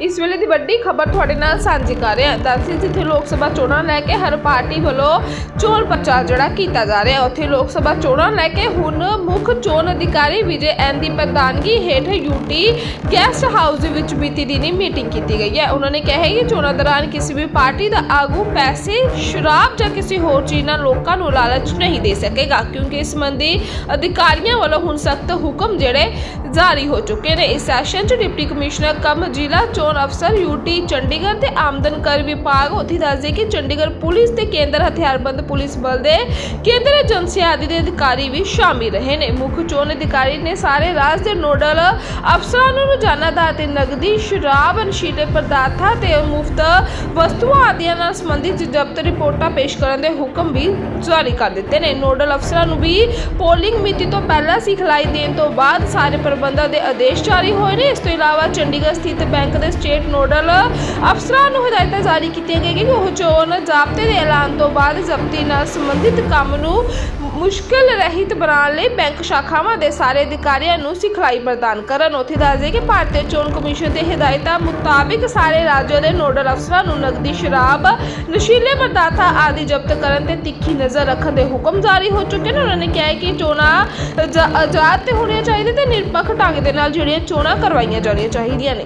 ਇਸ ਵੇਲੇ ਦੀ ਵੱਡੀ ਖਬਰ ਤੁਹਾਡੇ ਨਾਲ ਸਾਂਝੀ ਕਰ ਰਹੇ ਹਾਂ। ਦੱਸੀ ਜਿੱਥੇ ਲੋਕ ਸਭਾ ਚੋਣਾਂ ਲੈ ਕੇ ਹਰ ਪਾਰਟੀ ਵੱਲੋਂ ਚੋਣ ਪ੍ਰਚਾਰ ਜਿਹੜਾ ਕੀਤਾ ਜਾ ਰਿਹਾ ਉੱਥੇ ਲੋਕ ਸਭਾ ਚੋਣਾਂ ਲੈ ਕੇ ਹੁਣ ਮੁੱਖ ਚੋਣ ਅਧਿਕਾਰੀ ਵਿਜੇ ਐਨ ਦੀ ਪ੍ਰਧਾਨਗੀ ਹੇਠ ਯੂਟੀ ਗੈਸਟ ਹਾਊਸ ਦੇ ਵਿੱਚ ਬੀਤੀ ਦਿਨੀ ਮੀਟਿੰਗ ਕੀਤੀ ਗਈ ਹੈ। ਉਹਨਾਂ ਨੇ ਕਿਹਾ ਕਿ ਚੋਣਾਂ ਦੌਰਾਨ ਕਿਸੇ ਵੀ ਪਾਰਟੀ ਦਾ ਆਗੂ ਪੈਸੇ, ਸ਼ਰਾਬ ਜਾਂ ਕਿਸੇ ਹੋਰ ਚੀਜ਼ ਨਾਲ ਲੋਕਾਂ ਨੂੰ ਲਾਲਚ ਨਹੀਂ ਦੇ ਸਕੇਗਾ, ਕਿਉਂਕਿ ਇਸ ਸੰਬੰਧੀ ਅਧਿਕਾਰੀਆਂ ਵੱਲੋਂ ਹੁਣ ਸਖਤ ਹੁਕਮ ਜਿਹੜੇ ਜਾਰੀ ਹੋ ਚੁੱਕੇ ਨੇ। ਇਸ ਸੈਸ਼ਨ 'ਚ ਡਿਪਟੀ ਕਮਿਸ਼ਨਰ ਕਮ ਜ਼ਿਲ੍ਹਾ ਚੋਣ ਅਫਸਰ ਯੂਟੀ ਚੰਡੀਗੜ੍ਹ ਤੇ ਆਮਦਨ ਕਰ ਵਿਭਾਗ ਉੱਥੇ ਦੱਸਦੇ ਕਿ ਚੰਡੀਗੜ੍ਹ ਪੁਲਿਸ ਤੇ ਕੇਂਦਰ ਹਥਿਆਰਬੰਦ ਪੁਲਿਸ ਬਲ ਦੇ ਕੇਂਦਰ ਏਜੰਸੀ ਆਦਿ ਦੇ ਅਧਿਕਾਰੀ ਵੀ ਸ਼ਾਮਿਲ ਰਹੇ ਨੇ। ਮੁੱਖ ਚੋਣ ਅਧਿਕਾਰੀ ਨੇ ਸਾਰੇ ਰਾਜ ਦੇ ਨੋਡਲ ਅਫਸਰਾਂ ਨੂੰ ਰੋਜ਼ਾਨਾ ਦਾ ਤੇ ਨਗਦੀ ਸ਼ਰਾਬ, ਨਸ਼ੀਲੇ ਪਦਾਰਥਾਂ ਤੇ ਮੁਫਤ ਵਸਤੂਆਂ ਆਦਿਆਂ ਨਾਲ ਸੰਬੰਧਿਤ ਜ਼ਬਤ ਰਿਪੋਰਟਾਂ ਪੇਸ਼ ਕਰਨ ਦੇ ਹੁਕਮ ਵੀ ਜਾਰੀ ਕਰ ਦਿੱਤੇ ਨੇ। ਨੋਡਲ ਅਫਸਰਾਂ ਨੂੰ ਵੀ ਪੋਲਿੰਗ ਮਿਤੀ ਤੋਂ ਪਹਿਲਾਂ ਸਿਖਲਾਈ ਦੇਣ ਤੋਂ ਬਾਅਦ ਸਾਰੇ ਪ੍ਰਬੰਧਾਂ ਦੇ ਆਦੇਸ਼ ਜਾਰੀ ਹੋਏ ਨੇ। ਇਸ ਤੋਂ ਇਲਾਵਾ ਚੰਡੀਗੜ੍ਹ ਸਥਿਤ ਬੈਂਕ ਦੇ ਸਟੇਟ ਨੋਡਲ ਅਫਸਰਾਂ ਨੂੰ ਹਦਾਇਤਾਂ ਜਾਰੀ ਕੀਤੀਆਂ ਗਈਆਂ ਕਿ ਉਹ ਚੋਣ ਜ਼ਾਬਤੇ ਦੇ ਐਲਾਨ ਤੋਂ ਬਾਅਦ ਜ਼ਬਤੀ ਨਾਲ ਸੰਬੰਧਿਤ ਕੰਮ ਨੂੰ ਮੁਸ਼ਕਲ ਰਹਿਤ ਬਣਾਉਣ ਲਈ ਬੈਂਕ ਸ਼ਾਖਾਵਾਂ ਦੇ ਸਾਰੇ ਅਧਿਕਾਰੀਆਂ ਨੂੰ ਸਿਖਲਾਈ ਪ੍ਰਦਾਨ ਕਰਨ। ਉੱਥੇ ਦੱਸਦੇ ਕਿ ਭਾਰਤੀ ਚੋਣ ਕਮਿਸ਼ਨ ਦੇ ਹਦਾਇਤਾਂ ਮੁਤਾਬਿਕ ਸਾਰੇ ਰਾਜਾਂ ਦੇ ਨੋਡਲ ਅਫਸਰਾਂ ਨੂੰ ਨਕਦੀ ਸ਼ਰਾਬ, ਨਸ਼ੀਲੇ ਪਦਾਰਥਾਂ ਆਦਿ ਜ਼ਬਤ ਕਰਨ ਤੇ ਤਿੱਖੀ ਨਜ਼ਰ ਰੱਖਣ ਦੇ ਹੁਕਮ ਜਾਰੀ ਹੋ ਚੁੱਕੇ ਨੇ। ਉਹਨਾਂ ਨੇ ਕਿਹਾ ਹੈ ਕਿ ਚੋਣਾਂ ਆਜ਼ਾਦ ਤੇ ਹੋਣੀਆਂ ਚਾਹੀਦੀਆਂ ਤੇ ਨਿਰਪੱਖ ਢੰਗ ਦੇ ਨਾਲ ਜਿਹੜੀਆਂ ਚੋਣਾਂ ਕਰਵਾਈਆਂ ਜਾਣੀਆਂ ਚਾਹੀਦੀਆਂ ਨੇ।